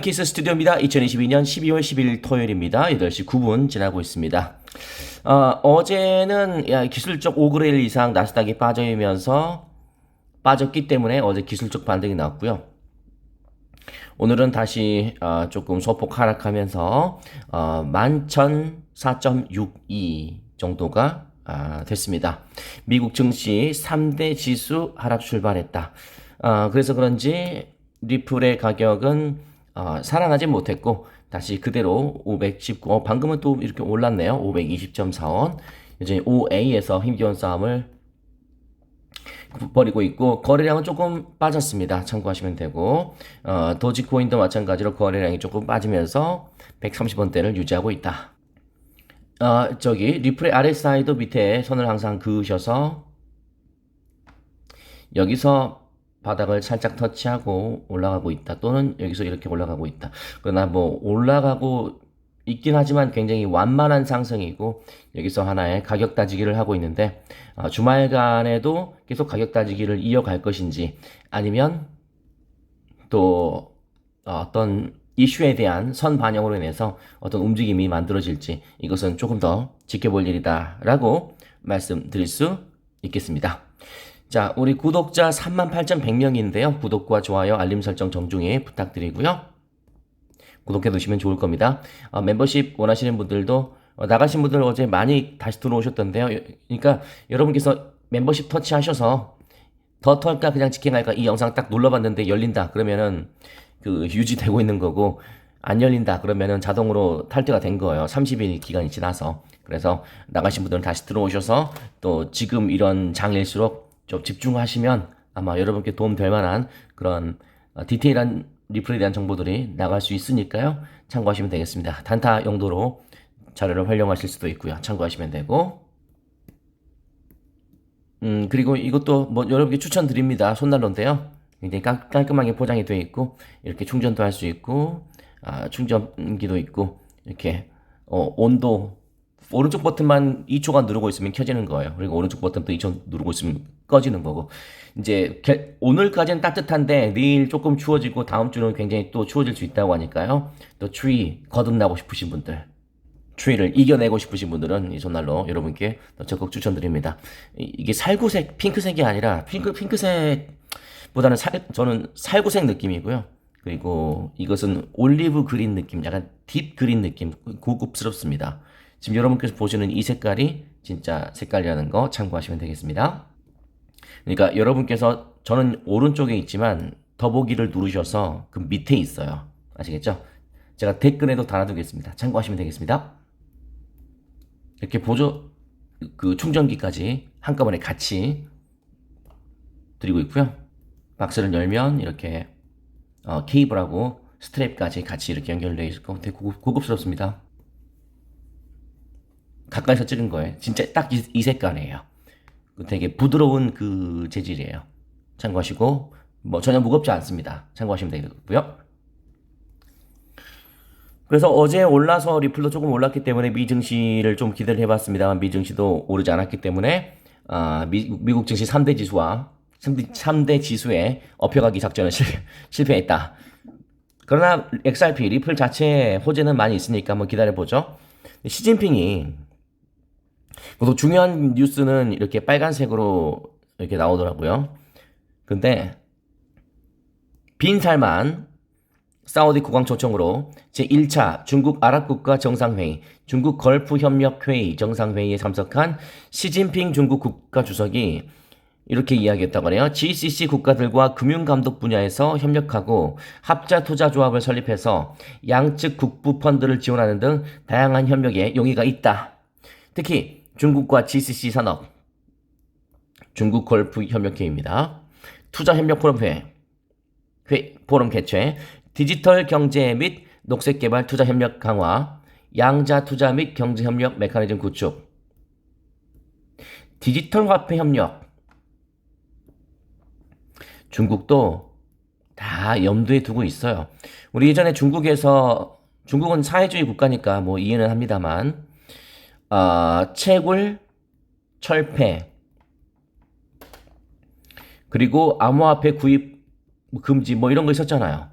키스 스튜디오입니다. 2022년 12월 10일 토요일입니다. 8시 9분 지나고 있습니다. 어, 어제는 야, 기술적 5그레일 이상 나스닥이 빠져이면서 빠졌기 때문에 어제 기술적 반등이 나왔고요. 오늘은 다시 어, 조금 소폭 하락하면서 어, 11,004.62 정도가 아, 됐습니다. 미국 증시 3대 지수 하락 출발했다. 아, 그래서 그런지 리플의 가격은 어, 살아나지 못했고 다시 그대로 519, 어, 방금은 또 이렇게 올랐네요. 520.4원. 이제 5A에서 힘겨운 싸움을 벌이고 있고 거래량은 조금 빠졌습니다. 참고하시면 되고 어, 도지코인도 마찬가지로 거래량이 조금 빠지면서 130원대를 유지하고 있다. 어, 저기 리플의 RSI도 밑에 선을 항상 그으셔서 여기서 바닥을 살짝 터치하고 올라가고 있다. 또는 여기서 이렇게 올라가고 있다. 그러나 뭐 올라가고 있긴 하지만 굉장히 완만한 상승이고 여기서 하나의 가격 따지기를 하고 있는데 어, 주말간에도 계속 가격 따지기를 이어갈 것인지 아니면 또 어, 어떤 이슈에 대한 선 반영으로 인해서 어떤 움직임이 만들어질지 이것은 조금 더 지켜볼 일이다라고 말씀드릴 수 있겠습니다. 자, 우리 구독자 38,100명인데요. 구독과 좋아요, 알림 설정 정중히 부탁드리고요. 구독해 두시면 좋을 겁니다. 어, 멤버십 원하시는 분들도 어, 나가신 분들 어제 많이 다시 들어오셨던데요. 여- 그러니까 여러분께서 멤버십 터치하셔서 더 털까 그냥 직행할까 이 영상 딱 눌러봤는데 열린다 그러면은 그 유지되고 있는 거고 안 열린다 그러면은 자동으로 탈퇴가 된 거예요. 30일 기간이 지나서 그래서 나가신 분들은 다시 들어오셔서 또 지금 이런 장일수록 좀 집중하시면 아마 여러분께 도움 될 만한 그런 어, 디테일한 리플에 대한 정보들이 나갈 수 있으니까요. 참고하시면 되겠습니다. 단타 용도로 자료를 활용하실 수도 있고요. 참고하시면 되고 음, 그리고 이것도 뭐 여러분께 추천드립니다. 손난로인데요. 굉장히 깔, 깔끔하게 포장이 되어 있고, 이렇게 충전도 할 수 있고, 아, 충전기도 있고, 이렇게, 어, 온도, 오른쪽 버튼만 2초간 누르고 있으면 켜지는 거예요. 그리고 오른쪽 버튼 또 2초 누르고 있으면 꺼지는 거고. 이제, 게- 오늘까지는 따뜻한데, 내일 조금 추워지고, 다음 주는 굉장히 또 추워질 수 있다고 하니까요. 또 추위 거듭나고 싶으신 분들, 추위를 이겨내고 싶으신 분들은 이 전날로 여러분께 더 적극 추천드립니다. 이- 이게 살구색, 핑크색이 아니라 핑크 핑크색보다는 살, 저는 살구색 느낌이고요. 그리고 이것은 올리브 그린 느낌, 약간 딥 그린 느낌, 고급스럽습니다. 지금 여러분께서 보시는 이 색깔이 진짜 색깔이라는 거 참고하시면 되겠습니다. 그러니까 여러분께서 저는 오른쪽에 있지만 더보기를 누르셔서 그 밑에 있어요. 아시겠죠? 제가 댓글에도 달아두겠습니다. 참고하시면 되겠습니다. 이렇게 보조 그 충전기까지 한꺼번에 같이 드리고 있고요. 박스를 열면 이렇게 어, 케이블하고 스트랩까지 같이 이렇게 연결되어 있고 되게 고급, 고급스럽습니다. 가까이서 찍은 거예요. 진짜 딱 이 색깔이에요. 그 되게 부드러운 그 재질이에요. 참고하시고 뭐 전혀 무겁지 않습니다. 참고하시면 되고요. 그래서 어제 올라서 리플도 조금 올랐기 때문에 미증시를 좀 기대를 해봤습니다만 미증시도 오르지 않았기 때문에 아, 미, 미국 증시 3대 지수와 3대, 3대 지수에 업혀가기 작전을 실, 실패했다. 그러나 XRP 리플 자체의 호재는 많이 있으니까 한번 기다려보죠. 시진핑이 또 중요한 뉴스는 이렇게 빨간색으로 이렇게 나오더라고요. 근데 빈살만 사우디 국왕 초청으로 제1차 중국 아랍국가 정상회의, 중국 걸프 협력회의 정상회의에 참석한 시진핑 중국 국가주석이 이렇게 이야기했다고 하네요. GCC 국가들과 금융감독 분야에서 협력하고 합자 투자 조합을 설립해서 양측 국부 펀드를 지원하는 등 다양한 협력에 용의가 있다. 특히 중국과 GCC 산업, 중국 걸프 협력회의입니다. 투자 협력 포럼 회, 회, 포럼 개최, 디지털 경제 및 녹색 개발 투자 협력 강화, 양자 투자 및 경제 협력 메커니즘 구축, 디지털 화폐 협력. 중국도 다 염두에 두고 있어요. 우리 예전에 중국에서 중국은 사회주의 국가니까 뭐 이해는 합니다만 아, 채굴, 철폐, 그리고 암호화폐 구입 금지 뭐 이런 거 있었잖아요.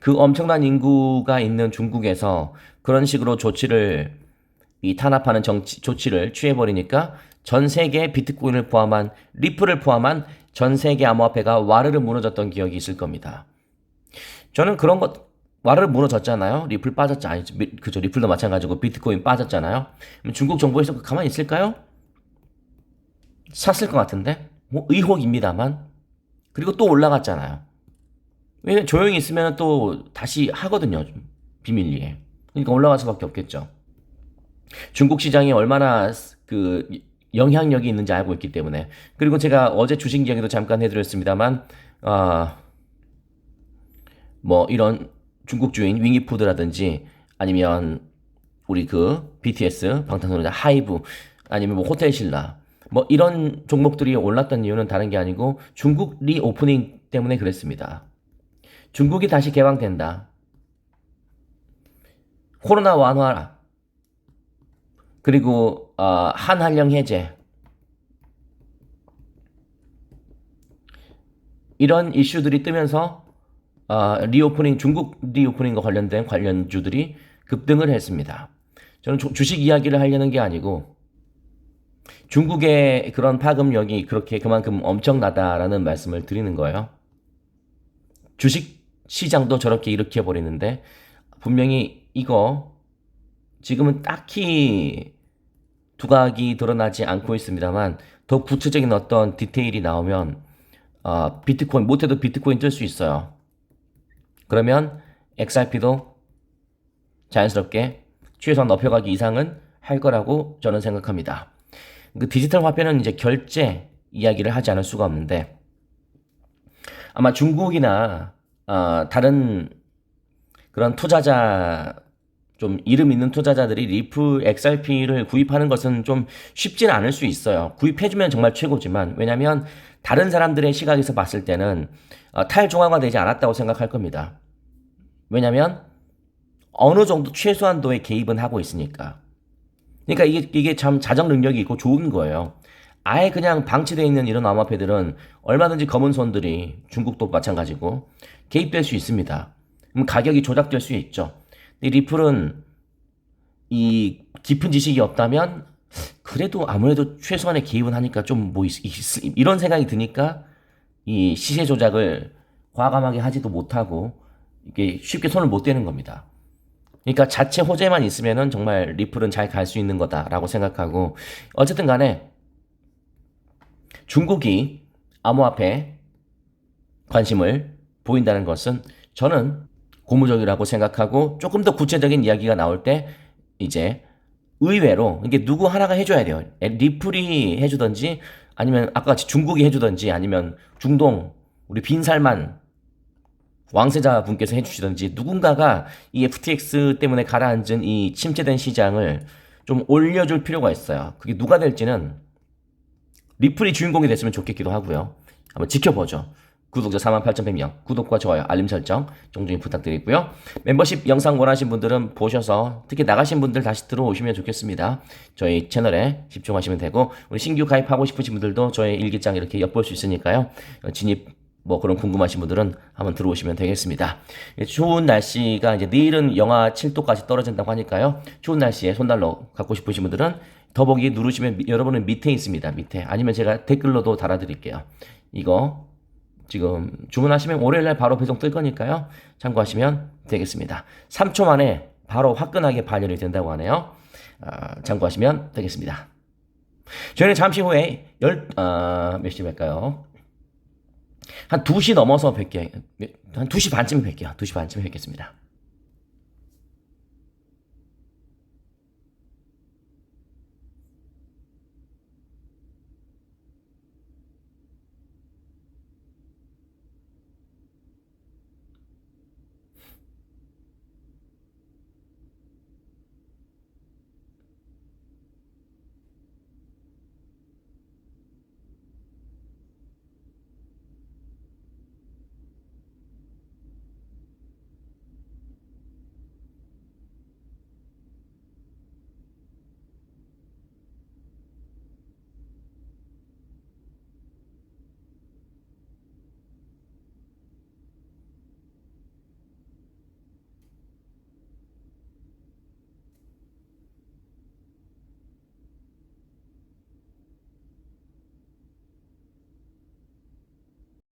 그 엄청난 인구가 있는 중국에서 그런 식으로 조치를 이 탄압하는 정치 조치를 취해버리니까 전 세계 비트코인을 포함한 리플을 포함한 전 세계 암호화폐가 와르르 무너졌던 기억이 있을 겁니다. 저는 그런 것 와르르 무너졌잖아요. 리플 빠졌지 아니 미- 그죠 리플도 마찬가지고 비트코인 빠졌잖아요. 중국 정부에서 가만히 있을까요? 샀을 것 같은데 뭐 의혹입니다만 그리고 또 올라갔잖아요. 왜 조용히 있으면 또 다시 하거든요. 좀 비밀리에. 그러니까 올라갈 수밖에 없겠죠. 중국 시장이 얼마나 그 영향력이 있는지 알고 있기 때문에 그리고 제가 어제 주식 이야기도 잠깐 해드렸습니다만 아뭐 이런 중국 주인 윙이푸드라든지 아니면 우리 그 BTS 방탄소년단 하이브 아니면 뭐 호텔 신라 뭐 이런 종목들이 올랐던 이유는 다른 게 아니고 중국 리오프닝 때문에 그랬습니다. 중국이 다시 개방된다. 코로나 완화 그리고 어, 한한령 해제 이런 이슈들이 뜨면서 어, 리오프닝 중국 리오프닝과 관련된 관련주들이 급등을 했습니다. 저는 주- 주식 이야기를 하려는 게 아니고 중국의 그런 파급력이 그렇게 그만큼 엄청나다라는 말씀을 드리는 거예요. 주식 시장도 저렇게 일으켜 버리는데 분명히 이거 지금은 딱히 두각이 드러나지 않고 있습니다만 더 구체적인 어떤 디테일이 나오면 어, 비트코인 못해도 비트코인 뜰 수 있어요. 그러면 XRP도 자연스럽게 최소한 높여가기 이상은 할 거라고 저는 생각합니다. 그 디지털 화폐는 이제 결제 이야기를 하지 않을 수가 없는데 아마 중국이나 어, 다른 그런 투자자 좀 이름 있는 투자자들이 리플 XRP를 구입하는 것은 좀 쉽지는 않을 수 있어요. 구입해주면 정말 최고지만 왜냐하면 다른 사람들의 시각에서 봤을 때는 어, 탈중앙화 되지 않았다고 생각할 겁니다. 왜냐하면 어느 정도 최소한도의 개입은 하고 있으니까. 그러니까 이게 이게 참 자정 능력이 있고 좋은 거예요. 아예 그냥 방치되어 있는 이런 암호화폐들은 얼마든지 검은 손들이 중국도 마찬가지고 개입될 수 있습니다. 그럼 가격이 조작될 수 있죠. 근데 리플은 이 깊은 지식이 없다면 그래도 아무래도 최소한의 개입은 하니까 좀 뭐 이런 생각이 드니까 이 시세 조작을 과감하게 하지도 못하고 이게 쉽게 손을 못 대는 겁니다. 그러니까 자체 호재만 있으면은 정말 리플은 잘 갈 수 있는 거다라고 생각하고 어쨌든 간에 중국이 암호화폐 관심을 보인다는 것은 저는 고무적이라고 생각하고 조금 더 구체적인 이야기가 나올 때 이제 의외로 이게 누구 하나가 해줘야 돼요. 리플이 해주든지 아니면 아까 같이 중국이 해주든지 아니면 중동 우리 빈살만 왕세자 분께서 해주시든지 누군가가 이 FTX 때문에 가라앉은 이 침체된 시장을 좀 올려줄 필요가 있어요. 그게 누가 될지는 리플이 주인공이 됐으면 좋겠기도 하고요. 한번 지켜보죠. 구독자 48,100명, 구독과 좋아요, 알림 설정 종종히 부탁드리고요. 멤버십 영상 원하신 분들은 보셔서 특히 나가신 분들 다시 들어오시면 좋겠습니다. 저희 채널에 집중하시면 되고 우리 신규 가입하고 싶으신 분들도 저의 일기장 이렇게 엿볼 수 있으니까요. 어, 진입 뭐 그런 궁금하신 분들은 한번 들어오시면 되겠습니다. 예, 추운 날씨가 이제 내일은 영하 7도까지 떨어진다고 하니까요. 추운 날씨에 손난로 갖고 싶으신 분들은 더보기 누르시면 미- 여러분은 밑에 있습니다. 밑에 아니면 제가 댓글로도 달아드릴게요. 이거 지금 주문하시면 월요일 날 바로 배송 뜰 거니까요. 참고하시면 되겠습니다. 3초 만에 바로 화끈하게 반영이 된다고 하네요. 아, 참고하시면 되겠습니다. 저희는 잠시 후에 열, 아, 몇시 뵐까요? 한 2시 넘어서 뵐게요. 한 2시 반쯤에 뵐게요. 2시 반쯤에 뵙겠습니다.